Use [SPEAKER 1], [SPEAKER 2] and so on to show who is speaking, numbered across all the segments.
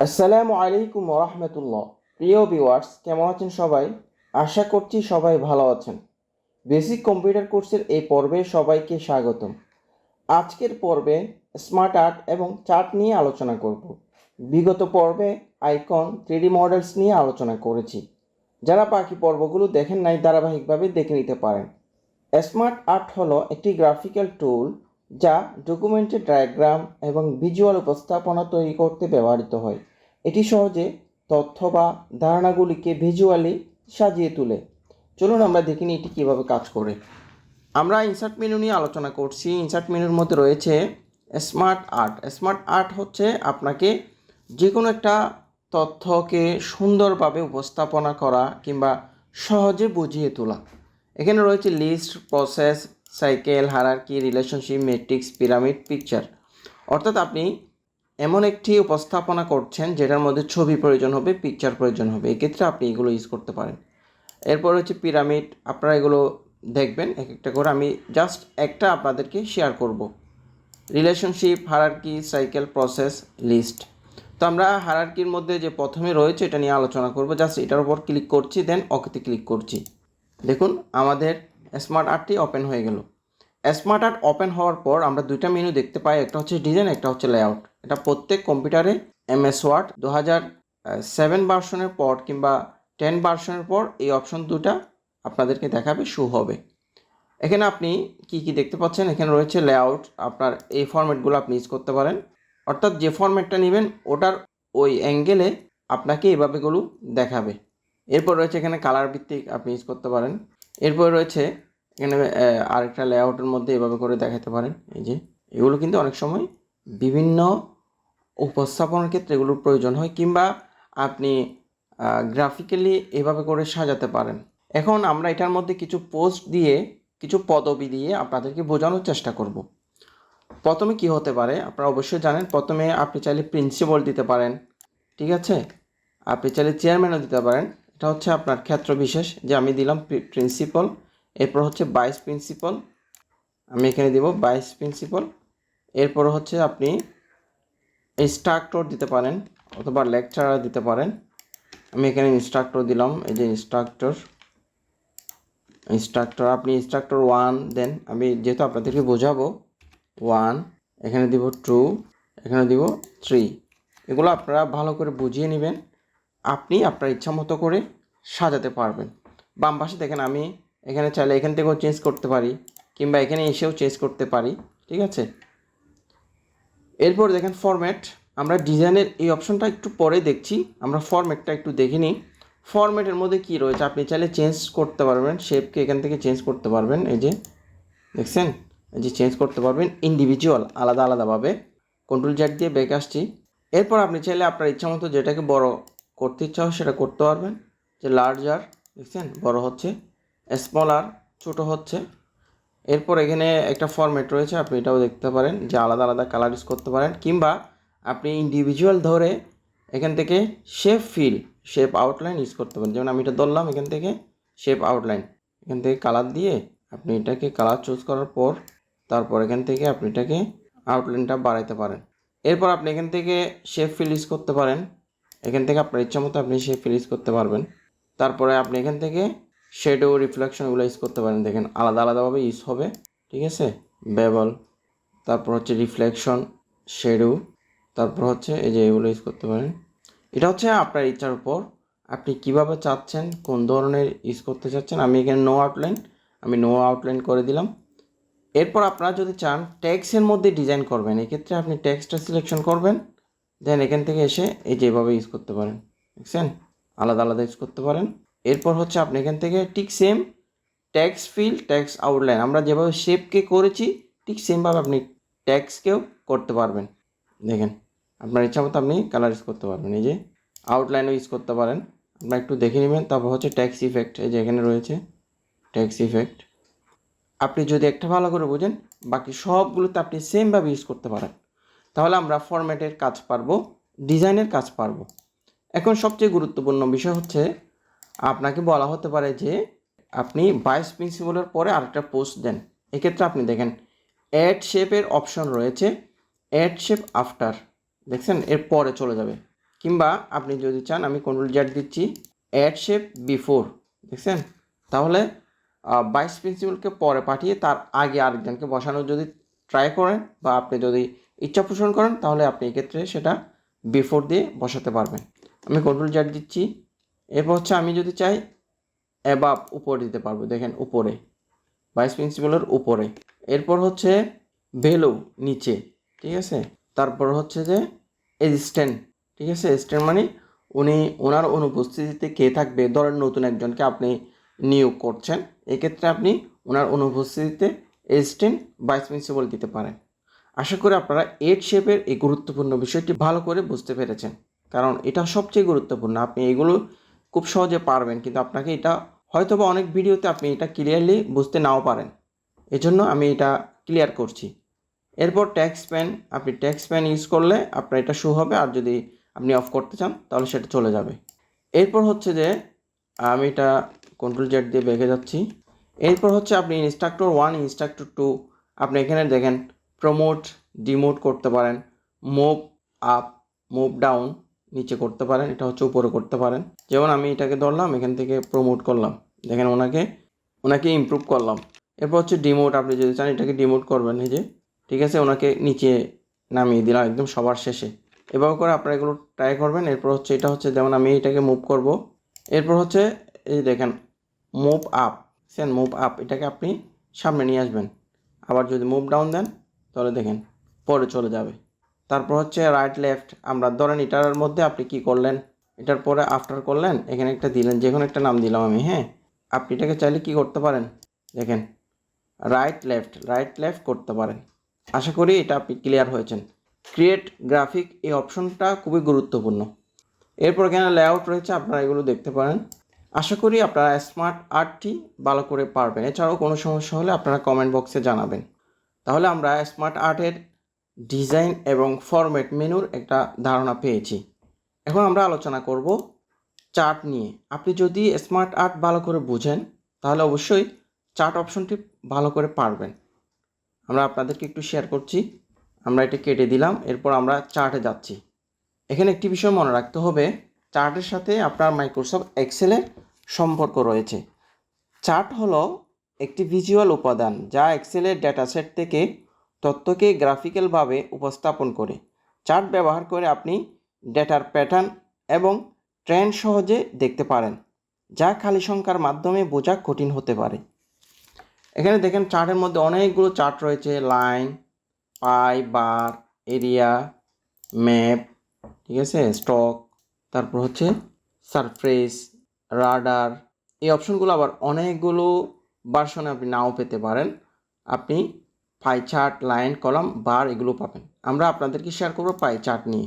[SPEAKER 1] আসসালামু আলাইকুম রহমতুল্লাহ। প্রিয় ভিউয়ার্স, কেমন আছেন সবাই? আশা করছি সবাই ভালো আছেন। বেসিক কম্পিউটার কোর্সের এই পর্বে সবাইকে স্বাগতম। আজকের পর্বে স্মার্ট আর্ট এবং চার্ট নিয়ে আলোচনা করব। বিগত পর্বে আইকন, থ্রিডি মডেলস নিয়ে আলোচনা করেছি। যারা বাকি পর্বগুলো দেখেন নাই, ধারাবাহিকভাবে দেখে নিতে পারেন। স্মার্ট আর্ট হলো একটি গ্রাফিক্যাল টুল যা ডকুমেন্টের ডায়াগ্রাম এবং ভিজুয়াল উপস্থাপনা তৈরি করতে ব্যবহৃত হয়। এটি সহজে তথ্য বা ধারণাগুলিকে ভিজুয়ালি সাজিয়ে তোলে। চলুন আমরা দেখিনি এটি কীভাবে কাজ করে। আমরা ইনসার্ট মেনু নিয়ে আলোচনা করছি। ইনসার্ট মেনুর মধ্যে রয়েছে স্মার্ট আর্ট স্মার্ট আর্ট হচ্ছে আপনাকে যে কোনো একটা তথ্যকে সুন্দরভাবে উপস্থাপনা করা কিংবা সহজে বুঝিয়ে তোলা। এখানে রয়েছে list process cycle hierarchy relationship matrix pyramid picture অর্থাৎ আপনি এমন একটি উপস্থাপনা করছেন যেটার মধ্যে ছবি প্রয়োজন হবে পিকচার প্রয়োজন হবে। এক্ষেত্রে আপনি এগুলো ইউজ করতে পারেন। এরপর হচ্ছে পিরামিড আপনারা এগুলো দেখবেন এক একটা করে। আমি জাস্ট একটা আপনাদেরকে শেয়ার করব। Relationship hierarchy cycle process list তো আমরা হারারকির মধ্যে যে প্রথমে রয়েছে, এটা নিয়ে আলোচনা করব। জাস্ট এটার উপর ক্লিক করছি দেন ওকেতে ক্লিক করছি। দেখুন, আমাদের স্মার্ট আর্টটি ওপেন হয়ে গেল। স্মার্ট আর্ট ওপেন হওয়ার পর আমরা দুইটা মেনু দেখতে পাই, একটা হচ্ছে ডিজাইন একটা হচ্ছে লেআউট এটা প্রত্যেক কম্পিউটারে এমএস ওয়ার্ড দু হাজার সেভেন ভার্সনের পর কিংবা টেন ভার্সনের পর এই অপশন দুটা আপনাদেরকে দেখাবে শো হবে। এখানে আপনি কি কি দেখতে পাচ্ছেন? এখানে রয়েছে লেআউট আপনার এই ফরম্যাটগুলো আপনি ইউজ করতে পারেন। অর্থাৎ যে ফরম্যাটটা নেবেন, ওটার ওই অ্যাঙ্গেলে আপনাকে এভাবেগুলো দেখাবে। এরপর রয়েছে এখানে কালার ভিত্তিক আপনি ইউজ করতে পারেন। এরপর রয়েছে এখানে আরেকটা লেআউটের মধ্যে এভাবে করে দেখাতে পারেন। এই যে, এগুলো কিন্তু অনেক সময় বিভিন্ন উপস্থাপনার ক্ষেত্রে এগুলোর প্রয়োজন হয় কিংবা আপনি গ্রাফিক্যালি এভাবে করে সাজাতে পারেন। এখন আমরা এটার মধ্যে কিছু পোস্ট দিয়ে, কিছু পদবি দিয়ে আপনাদেরকে বোঝানোর চেষ্টা করব। প্রথমে কি হতে পারে, আপনারা অবশ্যই জানেন, প্রথমে আপনি চাইলে প্রিন্সিপাল দিতে পারেন, ঠিক আছে? আপনি চাইলে চেয়ারম্যানও দিতে পারেন। এটা হচ্ছে আপনার ক্ষেত্র বিশেষ, যে আমি দিলাম প্রিন্সিপাল এরপর হচ্ছে ভাইস প্রিন্সিপাল আমি এখানে দিব ভাইস প্রিন্সিপাল এরপর হচ্ছে আপনি ইনস্ট্রাক্টর দিতে পারেন অথবা লেকচারার দিতে পারেন। আমি এখানে ইনস্ট্রাক্টর দিলাম, এই যে ইনস্ট্রাক্টর ইনস্ট্রাক্টর আপনি ইনস্ট্রাক্টর ওয়ান দেন আমি যেহেতু আপনাদেরকে বোঝাবো ওয়ান এখানে দিব টু এখানে দিব থ্রি এগুলো আপনারা ভালো করে বুঝিয়ে নেবেন, আপনি আপনার ইচ্ছা মতো করে সাজাতে পারবেন। বাম পাশে দেখেন আমি এখানে চাইলে এখান থেকেও চেঞ্জ করতে পারি, কিংবা এখানে এসেও চেঞ্জ করতে পারি, ঠিক আছে? এরপর দেখেন ফরম্যাট আমরা ডিজাইনের এই অপশনটা একটু পরে দেখছি, আমরা ফরম্যাটটা একটু দেখে নিই। ফরম্যাটের মধ্যে কি রয়েছে? আপনি চাইলে চেঞ্জ করতে পারবেন শেপকে এখান থেকে চেঞ্জ করতে পারবেন, এই যে, দেখছেন? এই যে চেঞ্জ করতে পারবেন ইন্ডিভিজুয়াল আলাদা আলাদাভাবে। কন্ট্রোল জ্যাট দিয়ে ব্যাক আসছি। এরপর আপনি চাইলে আপনার ইচ্ছা মতো যেটাকে বড় করতে ইচ্ছা হয় সেটা করতে পারবেন। যে লার্জার দেখছেন? বড় হচ্ছে। স্মলার ছোট হচ্ছে। এরপর এখানে একটা ফরম্যাট রয়েছে, আপনি এটাও দেখতে পারেন যে আলাদা আলাদা কালার ইউজ করতে পারেন। কিংবা আপনি ইন্ডিভিজুয়াল ধরে এখান থেকে shape fill shape outline use করতে পারেন। যেমন আমি এটা ধরলাম এখান থেকে শেপ আউটলাইন এখান থেকে কালার দিয়ে আপনি এটাকে কালার চুজ করার পর তারপর এখান থেকে আপনি এটাকে আউটলাইনটা বাড়াইতে পারেন। এরপর আপনি এখান থেকে শেপ ফিল ইউজ করতে পারেন। এখান থেকে আপনার ইচ্ছা মতো আপনি শেপ ফিল ইউজ করতে পারবেন। তারপরে আপনি এখান থেকে শেডো রিফ্লেকশন এগুলো ইউজ করতে পারেন। দেখেন, আলাদা আলাদাভাবে ইউজ হবে, ঠিক আছে? বেবল তারপর হচ্ছে রিফ্লেকশন শেডো তারপর হচ্ছে এই যে এগুলো ইউজ করতে পারেন। এটা হচ্ছে আপনার ইচ্ছার উপর। আপনি কীভাবে চাচ্ছেন, কোন ধরনের ইউজ করতে চাচ্ছেন, আমি এখানে নো আউটলাইন আমি নো আউটলাইন করে দিলাম। এরপর আপনারা যদি চান ট্যাক্সের মধ্যে ডিজাইন করবেন, এক্ষেত্রে আপনি ট্যাক্সটা সিলেকশন করবেন দেন এখান থেকে এসে এই যে এভাবে ইউজ করতে পারেন, দেখছেন? আলাদা আলাদা ইউজ করতে পারেন। এরপর হচ্ছে আপনি এখান থেকে ঠিক same text fill text outline আমরা যেভাবে শেপকে করেছি, ঠিক সেমভাবে আপনি ট্যাক্সকেও করতে পারবেন। দেখেন, আপনার ইচ্ছা মতো আপনি কালার ইউজ করতে পারবেন। এই যে আউটলাইনও ইউজ করতে পারেন। আপনারা একটু দেখে নেবেন। তারপর হচ্ছে ট্যাক্স ইফেক্ট এই যে এখানে রয়েছে ট্যাক্স ইফেক্ট আপনি যদি একটা ভালো করে বোঝেন, বাকি সবগুলোতে আপনি সেমভাবে ইউজ করতে পারেন। তাহলে আমরা ফরম্যাটের কাজ পারব ডিজাইনের কাজ পারব। এখন সবচেয়ে গুরুত্বপূর্ণ বিষয় হচ্ছে আপনাকে বলা হতে পারে যে আপনি ভাইস প্রিন্সিপালের পরে আরেকটা পোস্ট দেন। এক্ষেত্রে আপনি দেখেন অ্যাড শেপের অপশন রয়েছে অ্যাড শেপ আফটার দেখছেন? এর পরে চলে যাবে। কিংবা আপনি যদি চান, আমি কন্ট্রোল জেড দিচ্ছি অ্যাড শেপ বিফোর দেখছেন? তাহলে বাইশ প্রিন্সিপালকে পরে পাঠিয়ে তার আগে আরেকজনকে বসানোর যদি ট্রাই করেন বা আপনি যদি ইচ্ছা পোষণ করেন, তাহলে আপনি এক্ষেত্রে সেটা বিফোর দিয়ে বসাতে পারবেন। আমি কন্ট্রোল জেড দিচ্ছি এরপর হচ্ছে আমি যদি চাই অ্যাবাব উপরে দিতে পারব, দেখেন উপরে ভাইস প্রিন্সিপালের উপরে। এরপর হচ্ছে ভ্যালু নিচে, ঠিক আছে? তারপর হচ্ছে যে এসিস্ট্যান্ট ঠিক আছে? অ্যাসিস্ট্যান্ট মানে উনি, ওনার অনুপস্থিতিতে কে থাকবে? ধরেন নতুন একজনকে আপনি নিয়োগ করছেন, এক্ষেত্রে আপনি ওনার অনুপস্থিতিতে অ্যাসিস্ট্যান্ট ভাইস প্রিন্সিপাল দিতে পারেন। আশা করি আপনারা এড শেপের এই গুরুত্বপূর্ণ বিষয়টি ভালো করে বুঝতে পেরেছেন। কারণ এটা সবচেয়ে গুরুত্বপূর্ণ, আপনি এগুলো খুব সহজে পারবেন, কিন্তু আপনাকে এটা হয়তো বা অনেক ভিডিওতে আপনি এটা ক্লিয়ারলি বুঝতে নাও পারেন। এজন্য আমি এটা ক্লিয়ার করছি। এরপর ট্যাক্স প্যান আপনি ট্যাক্স প্যান ইউজ করলে আপনার এটা শো হবে, আর যদি আপনি অফ করতে চান, তাহলে সেটা চলে যাবে। এরপর হচ্ছে যে, আমি এটা কন্ট্রোল জেড দিয়ে বেঁকে যাচ্ছি। এরপর হচ্ছে আপনি ইনস্ট্রাক্টর ওয়ান ইনস্ট্রাক্টর টু আপনি এখানে দেখেন প্রমোট ডিমোট করতে পারেন। মুভ আপ মুভ ডাউন নিচে করতে পারেন, এটা হচ্ছে উপরে করতে পারেন। যেমন আমি এটাকে ধরলাম, এখান থেকে প্রমোট করলাম। দেখেন ওনাকে ওনাকে ইমপ্রুভ করলাম। এরপর হচ্ছে ডিমোট আপনি যদি চান এটাকে ডিমোট করবেন, এই যে, ঠিক আছে? ওনাকে নিচে নামিয়ে দিলাম একদম সবার শেষে। এভাবে করে আপনারা এগুলো ট্রাই করবেন। এরপর হচ্ছে এটা হচ্ছে, যেমন আমি এটাকে মুভ করব। এরপর হচ্ছে, এই দেখেন move up Sen move up এটাকে আপনি সামনে নিয়ে আসবেন। আবার যদি মুভ ডাউন দেন, তাহলে দেখেন, পরে চলে যাবে। তারপর হচ্ছে রাইট লেফট আমরা ধরেন এটার মধ্যে আপনি কি করলেন? এটার পরে আফটার করলেন, এখানে একটা দিলেন যে কোনো একটা নাম দিলাম আমি হ্যাঁ? আপনি এটাকে চাইলে কি করতে পারেন? দেখেন রাইট লেফট রাইট লেফট করতে পারেন। আশা করি এটা আপনি ক্লিয়ার হয়েছেন। ক্রিয়েট গ্রাফিক এই অপশনটা খুবই গুরুত্বপূর্ণ। এরপর এখানে লেআউট রয়েছে, আপনারা এগুলো দেখতে পারেন। আশা করি আপনারা স্মার্ট আর্টটি ভালো করে পারবেন। এছাড়াও কোনো সমস্যা হলে আপনারা কমেন্ট বক্সে জানাবেন। তাহলে আমরা স্মার্ট আর্টের ডিজাইন এবং ফরম্যাট মেনুর একটা ধারণা পেয়েছি। এখন আমরা আলোচনা করব চার্ট নিয়ে। আপনি যদি স্মার্ট আর্ট ভালো করে বুঝেন, তাহলে অবশ্যই চার্ট অপশনটি ভালো করে পারবেন। আমরা আপনাদেরকে একটু শেয়ার করছি। আমরা এটা কেটে দিলাম, এরপর আমরা চার্টে যাচ্ছি। এখানে একটি বিষয় মনে রাখতে হবে, চার্টের সাথে আপনার মাইক্রোসফট এক্সেলের সম্পর্ক রয়েছে। চার্ট হলো একটি ভিজুয়াল উপাদান যা এক্সেলের ডেটা সেট থেকে তথ্যকে গ্রাফিক্যালভাবে উপস্থাপন করে। চার্ট ব্যবহার করে আপনি ডেটার প্যাটার্ন এবং ট্রেন্ড সহজে দেখতে পারেন, যা খালি সংখ্যার মাধ্যমে বোঝা কঠিন হতে পারে। এখানে দেখেন চার্টের মধ্যে অনেকগুলো চার্ট রয়েছে, line, pie, bar, area, map, ঠিক আছে, স্টক, তারপর হচ্ছে সারফেস, রাডার, এই অপশনগুলো আবার অনেকগুলো ভার্সনে আপনি নাও পেতে পারেন। আপনি pie chart line column bar এগুলো পাবেন। আমরা আপনাদেরকে শেয়ার করব পাই চার্ট নিয়ে,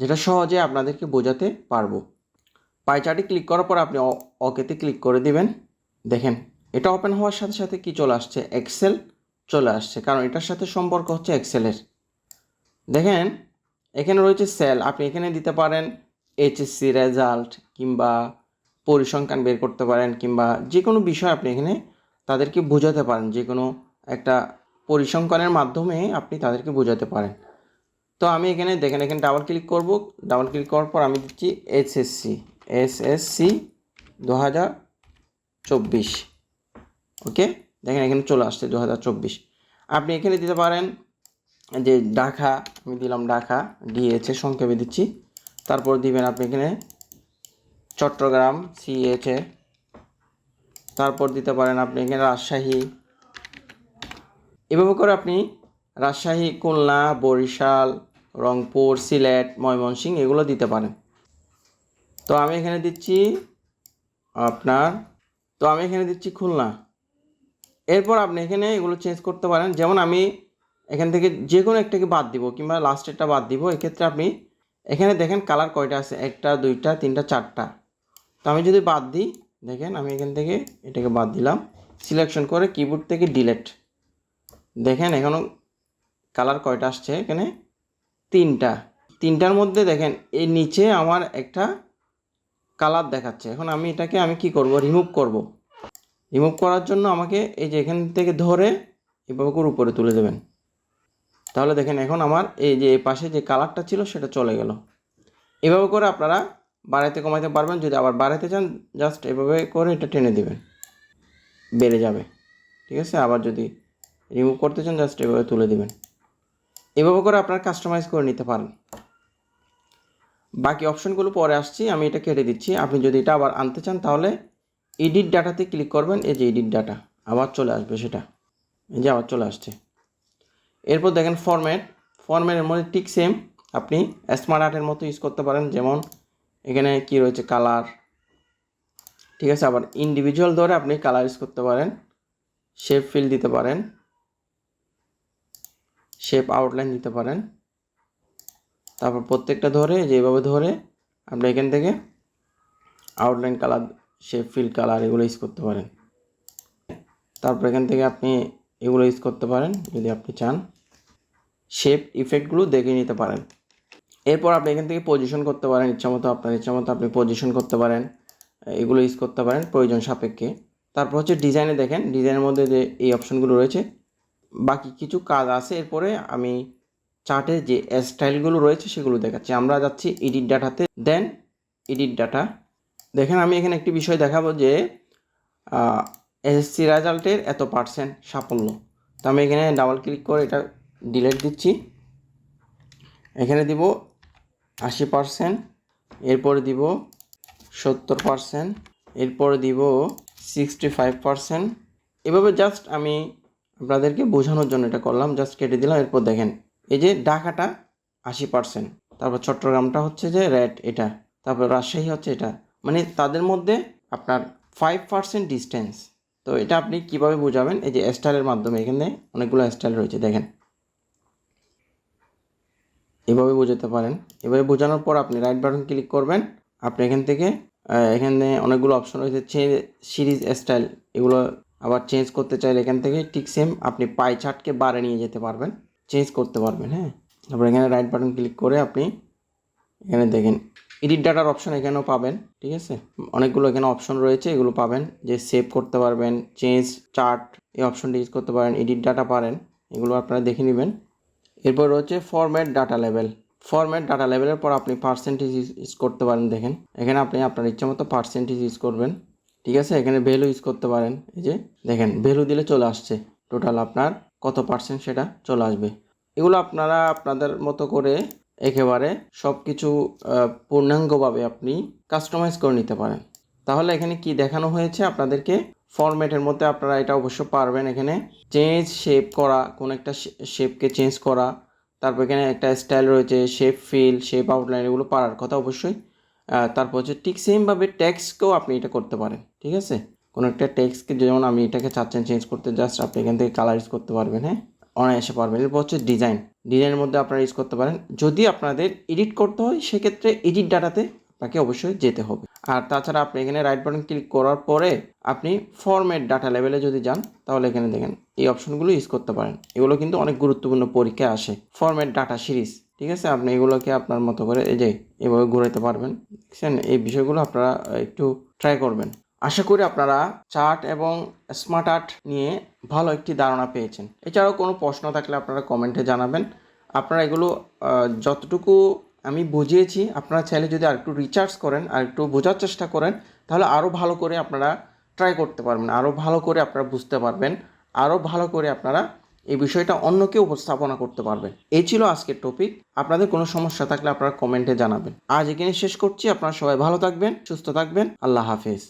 [SPEAKER 1] যেটা সহজে আপনাদেরকে বোঝাতে পারব। পাই চার্টে ক্লিক করার পর আপনি ওকেতে ক্লিক করে দিবেন। দেখেন, এটা ওপেন হওয়ার সাথে সাথে কি চলে আসছে? এক্সেল চলে আসছে, কারণ এটার সাথে সম্পর্ক হচ্ছে এক্সেলের দেখেন, এখানে রয়েছে সেল আপনি এখানে দিতে পারেন এইচএসসি রেজাল্ট কিংবা পরিসংখ্যান বের করতে পারেন কিংবা যে কোনো বিষয় আপনি এখানে তাদেরকে বোঝাতে পারেন যে কোনো একটা পরিসংখ্যানের মাধ্যমে আপনি তাদেরকে বোঝাতে পারেন। তো আমি এখানে দেখেন, এখানে ডাবল ক্লিক করব। ডাবল ক্লিক করার পর আমি দিচ্ছি এসএসসি এসএসসি দু হাজার চব্বিশ। ওকে? দেখেন, এখানে চলে আসছে দু হাজার চব্বিশ। আপনি এখানে দিতে পারেন যে ঢাকা, আমি দিলাম ঢাকা ডিএচএ সংক্ষেপে দিচ্ছি। তারপর দিবেন আপনি এখানে চট্টগ্রাম সিএচএ তারপর দিতে পারেন আপনি এখানে রাজশাহী এভাবে করে আপনি রাজশাহী, খুলনা, বরিশাল, রংপুর, সিলেট, ময়মনসিংহ এগুলো দিতে পারেন। তো আমি এখানে দিচ্ছি আপনার, তো আমি এখানে দিচ্ছি খুলনা। এরপর আপনি এখানে এগুলো চেঞ্জ করতে পারেন। যেমন আমি এখান থেকে যে কোনো একটাকে বাদ দিব কিংবা লাস্টেরটা বাদ দিব, এক্ষেত্রে আপনি এখানে দেখেন কালার কয়টা আছে? একটা, দুইটা, তিনটা, চারটা। তো আমি যদি বাদ দিই, দেখেন আমি এখান থেকে এটাকে বাদ দিলাম। সিলেকশন করে কিবোর্ড থেকে ডিলেট দেখেন এখনও কালার কয়টা আসছে? এখানে তিনটা। তিনটার মধ্যে দেখেন এই নিচে আমার একটা কালার দেখাচ্ছে। এখন আমি এটাকে আমি কি করব? রিমুভ করব। রিমুভ করার জন্য আমাকে এই যে এখান থেকে ধরে এভাবে করে উপরে তুলে দেবেন। তাহলে দেখেন, এখন আমার এই যে এই পাশে যে কালারটা ছিল, সেটা চলে গেল। এভাবে করে আপনারা বাড়াইতে কমাইতে পারবেন। যদি আবার বাড়াইতে চান, জাস্ট এভাবে করে এটা টেনে দিবেন। বেড়ে যাবে। ঠিক আছে? আবার যদি রিমুভ করতে চান জাস্ট এভাবে তুলে দেবেন। এভাবে করে আপনারা কাস্টমাইজ করে নিতে পারেন। বাকি অপশনগুলো পরে আসছি, আমি এটা কেটে দিচ্ছি। আপনি যদি এটা আবার আনতে চান, তাহলে এডিট ডাটাতে ক্লিক করবেন। এই যে এডিট ডাটা আবার চলে আসবে সেটা। এই যে আবার চলে আসছে। এরপর দেখেন ফরম্যাট ফরম্যাটের মধ্যে ঠিক সেম আপনি স্মার্ট আর্টের মতো ইউজ করতে পারেন। যেমন এখানে কি রয়েছে? কালার ঠিক আছে, আবার ইন্ডিভিজুয়াল ধরে আপনি কালার ইউজ করতে পারেন। শেপ ফিল দিতে পারেন। শেপ আউটলাইন দিতে পারেন। তারপর প্রত্যেকটা ধরে, যেভাবে ধরে, আপনি এখান থেকে outline colour shape fill colour এগুলো ইউজ করতে পারেন। তারপর এখান থেকে আপনি এগুলো ইউজ করতে পারেন, যদি আপনি চান। শেপ ইফেক্টগুলো দেখে নিতে পারেন। এরপর আপনি এখান থেকে পজিশন করতে পারেন ইচ্ছামতো আপনার ইচ্ছামতো আপনি পজিশন করতে পারেন, এগুলো ইউজ করতে পারেন প্রয়োজন সাপেক্ষে। তারপর হচ্ছে ডিজাইনে দেখেন ডিজাইনের মধ্যে যে এই অপশনগুলো রয়েছে বাকি কিছু কাজ আছে, এরপরে আমি চার্টের যে স্টাইলগুলো রয়েছে সেগুলো দেখাচ্ছি। আমরা যাচ্ছি এডিট ডাটাতে দেন এডিট ডাটা। দেখেন, আমি এখানে একটি বিষয় দেখাবো যে এসএসসি রেজাল্টের এত পার্সেন্ট সাফল্য। তো আমি এখানে ডাবল ক্লিক করে এটা ডিলেট দিচ্ছি। এখানে দিব আশি পার্সেন্ট এরপরে দিব সত্তর পার্সেন্ট এরপরে দিব সিক্সটি ফাইভ পার্সেন্ট এভাবে জাস্ট আমি আপনাদেরকে বোঝানোর জন্য এটা করলাম জাস্ট কেটে দিলাম, এরপর দেখেন, এই যে ঢাকাটা আশি পার্সেন্ট তারপর চট্টগ্রামটা হচ্ছে যে রেড এটা, তারপর রাজশাহী হচ্ছে এটা মানে তাদের মধ্যে আপনার ফাইভ পার্সেন্ট ডিস্টেন্স তো এটা আপনি কীভাবে বোঝাবেন? এই যে স্টাইলের মাধ্যমে, এখানে অনেকগুলো স্টাইল রয়েছে, দেখেন। এভাবে বোঝাতে পারেন। এভাবে বোঝানোর পর আপনি রাইট বাটন ক্লিক করবেন, আপনি এখান থেকে এখানে অনেকগুলো অপশন রয়েছে সিরিজ স্টাইল এগুলো আবার চেঞ্জ করতে চাইলে এখান থেকে ঠিক সেম আপনি পাই চার্টকে বারে নিয়ে যেতে পারবেন। চেঞ্জ করতে পারবেন হ্যাঁ? তারপর এখানে রাইট বাটন ক্লিক করে আপনি এখানে দেখেন এডিট ডাটার অপশন এখানেও পাবেন, ঠিক আছে? অনেকগুলো এখানে অপশন রয়েছে, এগুলো পাবেন। যে সেভ করতে পারবেন চেঞ্জ চার্ট এই অপশনটি ইউজ করতে পারেন এডিট ডাটা পারেন, এগুলো আপনারা দেখে নেবেন। এরপর রয়েছে format data level format data লেভেলের পর আপনি পার্সেন্টেজ ইউজ করতে পারেন, দেখেন। এখানে আপনি আপনার ইচ্ছা মতো পার্সেন্টেজ ইউজ করবেন। ঠিক আছে? এখানে ভ্যালু ইউজ করতে পারেন। এই যে দেখেন ভ্যালু দিলে চলে আসছে। টোটাল আপনার কত পার্সেন্ট সেটা চলে আসবে? এগুলো আপনারা আপনাদের মতো করে একেবারে সব কিছু পূর্ণাঙ্গভাবে আপনি কাস্টমাইজ করে নিতে পারেন। তাহলে এখানে কি দেখানো হয়েছে আপনাদেরকে? ফরম্যাটের মধ্যে আপনারা এটা অবশ্য পারবেন এখানে। চেঞ্জ শেপ করা, কোন একটা শেপকে চেঞ্জ করা। তারপর এখানে একটা স্টাইল রয়েছে শেপ ফিল শেপ আউটলাইন এগুলো পারার কথা অবশ্যই। তারপর হচ্ছে ঠিক সেমভাবে টেক্সটকেও আপনি এটা করতে পারেন, ঠিক আছে? কোনো একটা টেক্সটকে যেমন আমি এটাকে চাচ্ছেন চেঞ্জ করতে জাস্ট আপনি এখান থেকে কালার ইউজ করতে পারবেন হ্যাঁ? অনায়াসে পারবেন। এরপর হচ্ছে ডিজাইন ডিজাইনের মধ্যে আপনারা ইউজ করতে পারেন। যদি আপনাদের এডিট করতে হয়, সেক্ষেত্রে এডিট ডাটাতে আপনাকে অবশ্যই যেতে হবে। আর তাছাড়া আপনি এখানে রাইট বাটন ক্লিক করার পরে আপনি ফরম্যাট ডাটা লেভেলে যদি যান, তাহলে এখানে দেখেন এই অপশনগুলো ইউজ করতে পারেন। এগুলো কিন্তু অনেক গুরুত্বপূর্ণ পরীক্ষায় আসে। ফরম্যাট ডাটা সিরিজ ঠিক আছে? আপনি এগুলোকে আপনার মতো করে এই যে এভাবে ঘুরাতে পারবেন। দেখছেন? এই বিষয়গুলো আপনারা একটু ট্রাই করবেন। আশা করি আপনারা চার্ট এবং স্মার্ট আর্ট নিয়ে ভালো একটি ধারণা পেয়েছেন। এছাড়াও কোনো প্রশ্ন থাকলে আপনারা কমেন্টে জানাবেন। আপনারা এগুলো যতটুকু আমি বুঝিয়েছি, আপনারা চাইলে যদি আরেকটু রিচার্জ করেন আর একটু বোঝার চেষ্টা করেন, তাহলে আরও ভালো করে আপনারা ট্রাই করতে পারবেন। আরও ভালো করে আপনারা বুঝতে পারবেন। আরও ভালো করে আপনারা এই বিষয়টা অন্য কেউ উপস্থাপনা করতে পারবেন এই ছিল আজকের টপিক আপনাদের কোনো সমস্যা থাকলে আপনারা কমেন্টে জানাবেন। আজ এখানে শেষ করছি। আপনারা সবাই ভালো থাকবেন, সুস্থ থাকবেন। আল্লাহ হাফেজ।